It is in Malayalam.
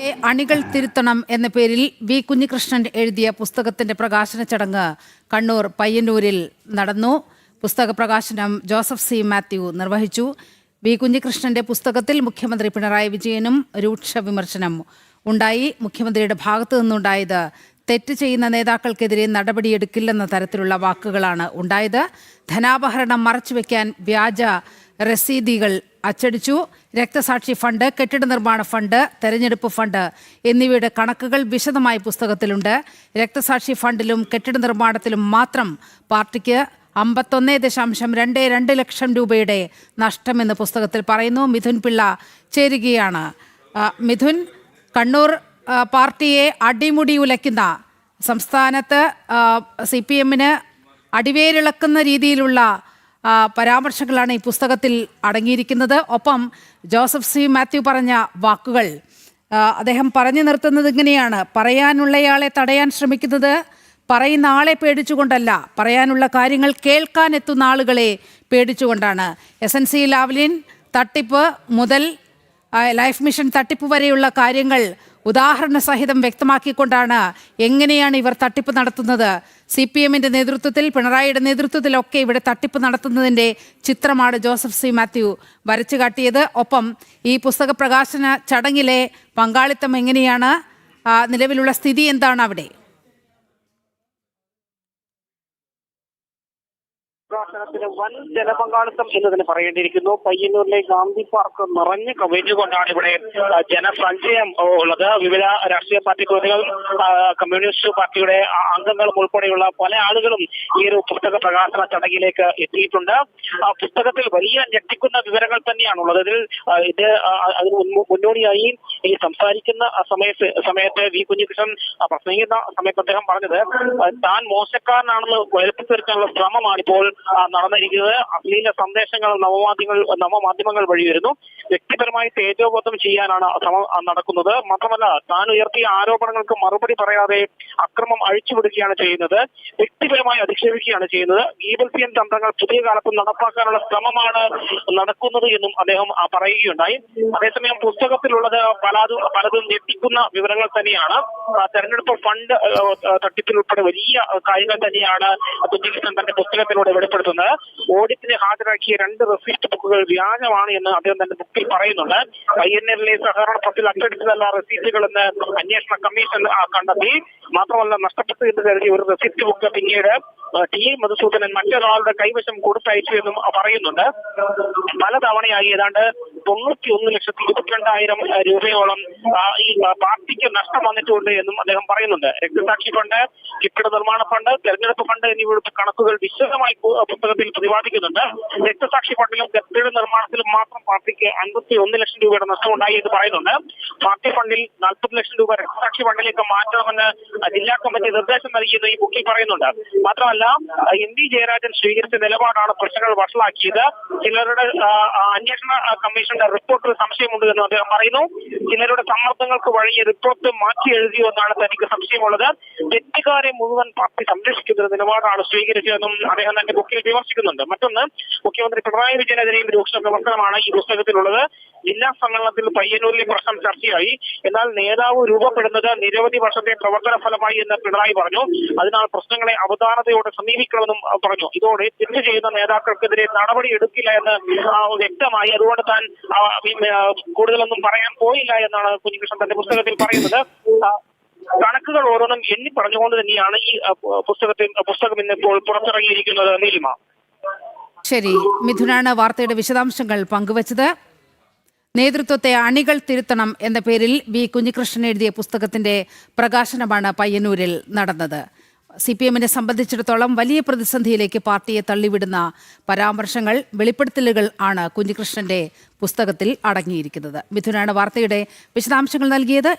അണികൾ തിരുത്തണം എന്ന പേരിൽ വി കുഞ്ഞികൃഷ്ണൻ എഴുതിയ പുസ്തകത്തിന്റെ പ്രകാശന ചടങ്ങ് കണ്ണൂർ പയ്യന്നൂരിൽ നടന്നു. പുസ്തക പ്രകാശനം ജോസഫ് സി മാത്യു നിർവഹിച്ചു. വി കുഞ്ഞികൃഷ്ണന്റെ പുസ്തകത്തിൽ മുഖ്യമന്ത്രി പിണറായി വിജയനും രൂക്ഷ വിമർശനം ഉണ്ടായി. മുഖ്യമന്ത്രിയുടെ ഭാഗത്തു നിന്നുണ്ടായത് തെറ്റ് ചെയ്യുന്ന നേതാക്കൾക്കെതിരെ നടപടിയെടുക്കില്ലെന്ന തരത്തിലുള്ള വാക്കുകളാണ് ഉണ്ടായത്. ധനാപഹരണം മറച്ചുവെക്കാൻ വ്യാജ രസീതികൾ അച്ചടിച്ചു. രക്തസാക്ഷി ഫണ്ട് കെട്ടിട നിർമ്മാണ ഫണ്ട് തെരഞ്ഞെടുപ്പ് ഫണ്ട് എന്നിവയുടെ കണക്കുകൾ വിശദമായി പുസ്തകത്തിലുണ്ട്. രക്തസാക്ഷി ഫണ്ടിലും കെട്ടിട നിർമ്മാണത്തിലും മാത്രം പാർട്ടിക്ക് അമ്പത്തൊന്ന് ദശാംശം രണ്ട് രണ്ട് ലക്ഷം രൂപയുടെ നഷ്ടമെന്ന് പുസ്തകത്തിൽ പറയുന്നു. മിഥുൻ പിള്ള ചേരുകയാണ്. മിഥുൻ കണ്ണൂർ പാർട്ടിയെ അടിമുടി ഉലയ്ക്കുന്ന സംസ്ഥാനത്ത് സി പി എമ്മിന് അടിവേരിളക്കുന്ന രീതിയിലുള്ള പരാമർശങ്ങളാണ് ഈ പുസ്തകത്തിൽ അടങ്ങിയിരിക്കുന്നത്. ഒപ്പം ജോസഫ് സി. മാത്യു പറഞ്ഞ വാക്കുകൾ അദ്ദേഹം പറഞ്ഞു നിർത്തുന്നത് ഇങ്ങനെയാണ്. പറയാനുള്ളയാളെ തടയാൻ ശ്രമിക്കുന്നത് പറയുന്ന ആളെ പേടിച്ചുകൊണ്ടല്ല. പറയാനുള്ള കാര്യങ്ങൾ കേൾക്കാൻ എത്തുന്ന ആളുകളെ പേടിച്ചുകൊണ്ടാണ്. എസ് എൻ സി ലാവ്ലിൻ തട്ടിപ്പ് മുതൽ ലൈഫ് മിഷൻ തട്ടിപ്പ് വരെയുള്ള കാര്യങ്ങൾ ഉദാഹരണ സഹിതം വ്യക്തമാക്കിക്കൊണ്ടാണ് എങ്ങനെയാണ് ഇവർ തട്ടിപ്പ് നടത്തുന്നത്. സി പി എമ്മിന്റെ നേതൃത്വത്തിൽ പിണറായിയുടെ നേതൃത്വത്തിലൊക്കെ ഇവിടെ തട്ടിപ്പ് നടത്തുന്നതിന്റെ ചിത്രമാണ് ജോസഫ് സി മാത്യു വരച്ചു കാട്ടിയത്. ഒപ്പം ഈ പുസ്തക പ്രകാശന ചടങ്ങിലെ പങ്കാളിത്തം എങ്ങനെയാണ്? നിലവിലുള്ള സ്ഥിതി എന്താണ് അവിടെ? പ്രവർത്തനത്തിന് വൻ ജനപങ്കാളിത്തം എന്ന് തന്നെ പറയേണ്ടിയിരിക്കുന്നു. പയ്യന്നൂരിലെ ഗാന്ധി പാർക്ക് നിറഞ്ഞു കവിഞ്ഞുകൊണ്ടാണ് ഇവിടെ ജനസഞ്ചയം ഉള്ളത്. വിവിധ രാഷ്ട്രീയ പാർട്ടി പ്രതികൾ കമ്മ്യൂണിസ്റ്റ് പാർട്ടിയുടെ അംഗങ്ങളും ഉൾപ്പെടെയുള്ള പല ആളുകളും ഈ ഒരു പുസ്തക പ്രകാശന ചടങ്ങിലേക്ക് എത്തിയിട്ടുണ്ട്. ആ പുസ്തകത്തിൽ വലിയ ഞെട്ടിക്കുന്ന വിവരങ്ങൾ തന്നെയാണുള്ളത്. ഇതിൽ ഇത് അതിന് മുന്നോടിയായി ഈ സംസാരിക്കുന്ന സമയത്ത് സമയത്ത് വി കുഞ്ഞികൃഷ്ണൻ പ്രസംഗിക്കുന്ന സമയത്ത് അദ്ദേഹം പറഞ്ഞത് താൻ മോശക്കാരനാണെന്ന് വരുത്തി തീർക്കാനുള്ള ശ്രമമാണ് ഇപ്പോൾ നടന്നിരിക്കുന്നത്. അശ്ലീല സന്ദേശങ്ങൾ നവമാധ്യമങ്ങൾ നവമാധ്യമങ്ങൾ വഴി വരുന്നു. വ്യക്തിപരമായി തേജോബോധം ചെയ്യാനാണ് ശ്രമം നടക്കുന്നത്. മാത്രമല്ല താൻ ഉയർത്തിയ ആരോപണങ്ങൾക്ക് മറുപടി പറയാതെ അക്രമം അഴിച്ചുവിടുകയാണ് ചെയ്യുന്നത്. വ്യക്തിപരമായി അധിക്ഷേപിക്കുകയാണ് ചെയ്യുന്നത്. ഈബൽസിയൻ തന്ത്രങ്ങൾ പുതിയ കാലത്ത് നടപ്പാക്കാനുള്ള ശ്രമമാണ് നടക്കുന്നത് എന്നും അദ്ദേഹം പറയുകയുണ്ടായി. അതേസമയം പുസ്തകത്തിലുള്ളത് പലതും പലതും ഞെട്ടിക്കുന്ന വിവരങ്ങൾ തന്നെയാണ്. തെരഞ്ഞെടുപ്പ് ഫണ്ട് ഉൾപ്പെടെ വലിയ കാര്യങ്ങൾ തന്നെയാണ് കുഞ്ഞികൃഷ്ണൻ തന്റെ പുസ്തകത്തിലൂടെ വെളിപ്പെടുത്തുന്നത്. ഓഡിറ്റിന് ഹാജരാക്കിയ രണ്ട് റെസിപ്റ്റ് ബുക്കുകൾ വ്യാജമാണ് എന്ന് അദ്ദേഹം തന്റെ ബുക്കിൽ പറയുന്നുണ്ട്. പയ്യന്നൂരിലെ സഹകരണ പത്തിൽ അച്ചടിച്ചതല്ല റെസീറ്റുകളെന്ന് അന്വേഷണ കമ്മീഷൻ കണ്ടെത്തി. മാത്രമല്ല നഷ്ടപ്പെട്ടു എന്ന് കരുതി ഒരു റെസിപ്റ്റ് ബുക്ക് പിന്നീട് ടി ടി മധുസൂദനൻ മറ്റൊരാളുടെ കൈവശം കൊടുത്തയച്ചു എന്നും പറയുന്നുണ്ട്. പലതവണയായി ഏതാണ്ട് തൊണ്ണൂറ്റി ഒന്ന് ലക്ഷത്തി ഇരുപത്തിരണ്ടായിരം രൂപയോളം ഈ പാർട്ടിക്ക് നഷ്ടം വന്നിട്ടുണ്ട് എന്നും അദ്ദേഹം പറയുന്നുണ്ട്. രക്തസാക്ഷി ഫണ്ട് കെട്ടിട നിർമ്മാണ ഫണ്ട് തെരഞ്ഞെടുപ്പ് ഫണ്ട് എന്നിവയുടെ കണക്കുകൾ വിശദമായി പുസ്തകത്തിൽ പ്രതിപാദിക്കുന്നുണ്ട്. രക്തസാക്ഷി ഫണ്ടിലും കെട്ടിട നിർമ്മാണത്തിലും മാത്രം പാർട്ടിക്ക് അൻപത്തി ഒന്ന് ലക്ഷം രൂപയുടെ നഷ്ടമുണ്ടായി എന്ന് പറയുന്നുണ്ട്. പാർട്ടി ഫണ്ടിൽ നാൽപ്പത് ലക്ഷം രൂപ രക്തസാക്ഷി ഫണ്ടിലേക്ക് മാറ്റണമെന്ന് ജില്ലാ കമ്മിറ്റി നിർദ്ദേശം നൽകിയെന്ന് ഈ ബുക്കിൽ പറയുന്നുണ്ട്. മാത്രമല്ല എം ജയരാജൻ സ്വീകരിച്ച നിലപാടാണ് പ്രശ്നങ്ങൾ വഷളാക്കിയത്. ചിലരുടെ അന്വേഷണ ആ, കമ്മീഷന്റെ റിപ്പോർട്ടിൽ സംശയമുണ്ട് എന്ന് അദ്ദേഹം പറയുന്നു. ചിലരുടെ സമ്മർദ്ദങ്ങൾക്ക് വഴി റിപ്പോർട്ട് മാറ്റി എഴുതിയോ എന്നാണ് തനിക്ക് സംശയമുള്ളത്. തെറ്റുകാരെ മുഴുവൻ പാർട്ടി സംരക്ഷിക്കുന്ന നിലപാടാണ് സ്വീകരിച്ചതെന്നും അദ്ദേഹം തന്റെ ബുക്കിൽ വിമർശിക്കുന്നുണ്ട്. മറ്റൊന്ന് മുഖ്യമന്ത്രി പിണറായി വിജയനെതിരെയും രൂക്ഷ വിമർശനമാണ് ഈ പുസ്തകത്തിലുള്ളത്. ജില്ലാ സമ്മേളനത്തിൽ പയ്യന്നൂരിലെ പ്രശ്നം ചർച്ചയായി. എന്നാൽ നേതാവ് രൂപപ്പെടുന്നത് നിരവധി വർഷത്തെ പ്രവർത്തന ഫലമായി എന്ന് പിണറായി പറഞ്ഞു. അതിനാൽ പ്രശ്നങ്ങളെ അവധാനതയോടെ സമീപിക്കണമെന്നും പറഞ്ഞു. ഇതോടെ തെറ്റ് ചെയ്യുന്ന നേതാക്കൾക്കെതിരെ നടപടി എടുക്കില്ല എന്ന് വ്യക്തമായി അതുകൊണ്ട് താൻ കൂടുതലൊന്നും പറയാൻ പോയില്ല എന്നാണ് കുഞ്ഞികൃഷ്ണൻ തന്റെ പുസ്തകത്തിൽ പറയുന്നത്. കണക്കുകൾ ഓരോന്നും എണ്ണി പറഞ്ഞുകൊണ്ട് തന്നെയാണ് ഈ പുസ്തകത്തെ പുസ്തകം ഇന്നിപ്പോൾ പുറത്തിറങ്ങിയിരിക്കുന്നത് നീലിമ. ശരി മിഥുനാണ് വാർത്തയുടെ വിശദാംശങ്ങൾ പങ്കുവച്ചത്. നേതൃത്വത്തെ അണികൾ തിരുത്തണം എന്ന പേരിൽ വി. കുഞ്ഞികൃഷ്ണൻ എഴുതിയ പുസ്തകത്തിന്റെ പ്രകാശനമാണ് പയ്യന്നൂരിൽ നടന്നത്. സി പി എമ്മിനെ സംബന്ധിച്ചിടത്തോളം വലിയ പ്രതിസന്ധിയിലേക്ക് പാർട്ടിയെ തള്ളിവിടുന്ന പരാമർശങ്ങൾ വെളിപ്പെടുത്തലുകൾ ആണ് കുഞ്ഞികൃഷ്ണന്റെ പുസ്തകത്തിൽ അടങ്ങിയിരിക്കുന്നത്. മിഥുനാണ് വാർത്തയുടെ വിശദാംശങ്ങൾ നൽകിയത്.